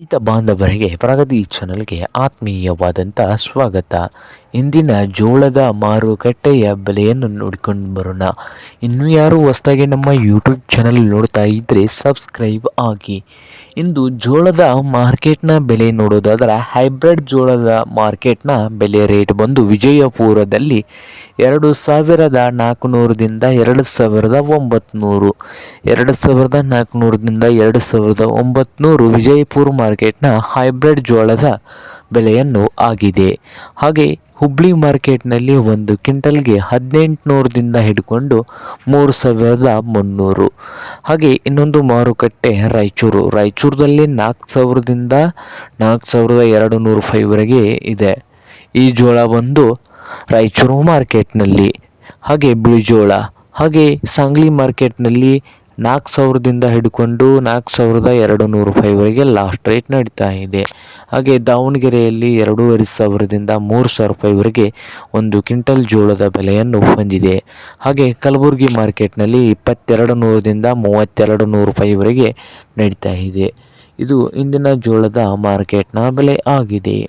ರೈತ ಬಾಂಧವರಿಗೆ ಪ್ರಗತಿ ಚಾನಲ್ಗೆ ಆತ್ಮೀಯವಾದಂಥ ಸ್ವಾಗತ. ಇಂದಿನ ಜೋಳದ ಮಾರುಕಟ್ಟೆಯ ಬೆಲೆಯನ್ನು ನೋಡಿಕೊಂಡು ಬರೋಣ. ಇನ್ನು ಯಾರು ಹೊಸದಾಗಿ ನಮ್ಮ ಯೂಟ್ಯೂಬ್ ಚಾನಲ್ ನೋಡ್ತಾ ಇದ್ದರೆ ಸಬ್ಸ್ಕ್ರೈಬ್ ಆಗಿ. ಇಂದು ಜೋಳದ ಮಾರ್ಕೆಟ್ನ ಬೆಲೆ ನೋಡೋದಾದ್ರೆ ಹೈಬ್ರಿಡ್ ಜೋಳದ ಮಾರ್ಕೆಟ್ನ ಬೆಲೆ ರೇಟ್ ಬಂದು ವಿಜಯಪುರದಲ್ಲಿ ಎರಡು ಸಾವಿರದ ನಾಲ್ಕುನೂರದಿಂದ ಎರಡು ಸಾವಿರದ ಒಂಬತ್ನೂರು. ಎರಡು ಸಾವಿರದ ನಾಲ್ಕುನೂರದಿಂದ ಎರಡು ಸಾವಿರದ ಒಂಬತ್ನೂರು ವಿಜಯಪುರ ಮಾರ್ಕೆಟ್ನ ಹೈಬ್ರಿಡ್ ಜೋಳದ ಬೆಲೆಯನ್ನು ಆಗಿದೆ. ಹಾಗೆ ಹುಬ್ಳಿ ಮಾರ್ಕೆಟ್ನಲ್ಲಿ ಒಂದು ಕ್ವಿಂಟಲ್ಗೆ ಹದಿನೆಂಟುನೂರದಿಂದ ಹಿಡ್ಕೊಂಡು ಮೂರು ಸಾವಿರದ ಮುನ್ನೂರು. ಹಾಗೆ ಇನ್ನೊಂದು ಮಾರುಕಟ್ಟೆ ರಾಯಚೂರು. ರಾಯಚೂರದಲ್ಲಿ ನಾಲ್ಕು ಸಾವಿರದಿಂದ ನಾಲ್ಕು ಸಾವಿರದ ಎರಡು ನೂರು ಫೈವರೆಗೆ ಇದೆ. ಈ ಜೋಳ ಬಂದು ರಾಯಚೂರು ಮಾರ್ಕೆಟ್ನಲ್ಲಿ. ಹಾಗೆ ಬಿಳಿ ಜೋಳ. ಹಾಗೆ ಸಾಂಗ್ಲಿ ಮಾರ್ಕೆಟ್ನಲ್ಲಿ ನಾಲ್ಕು ಸಾವಿರದಿಂದ ಹಿಡ್ಕೊಂಡು ನಾಲ್ಕು ಸಾವಿರದ ಎರಡು ನೂರು ರೂಪಾಯಿವರೆಗೆ ಲಾಸ್ಟ್ ರೇಟ್ ನಡೀತಾ ಇದೆ. ಹಾಗೆ ದಾವಣಗೆರೆಯಲ್ಲಿ ಎರಡೂವರೆ ಸಾವಿರದಿಂದ ಮೂರು ಸಾವಿರ ರೂಪಾಯಿವರೆಗೆ ಒಂದು ಕ್ವಿಂಟಲ್ ಜೋಳದ ಬೆಲೆಯನ್ನು ಹೊಂದಿದೆ ಹಾಗೆ ಕಲಬುರಗಿ ಮಾರ್ಕೆಟ್ನಲ್ಲಿ ಇಪ್ಪತ್ತೆರಡು ನೂರದಿಂದ ಮೂವತ್ತೆರಡು ನೂರು ರೂಪಾಯಿವರೆಗೆ ನಡೀತಾ ಇದೆ. ಇದು ಇಂದಿನ ಜೋಳದ ಮಾರ್ಕೆಟ್ನ ಬೆಲೆ ಆಗಿದೆ.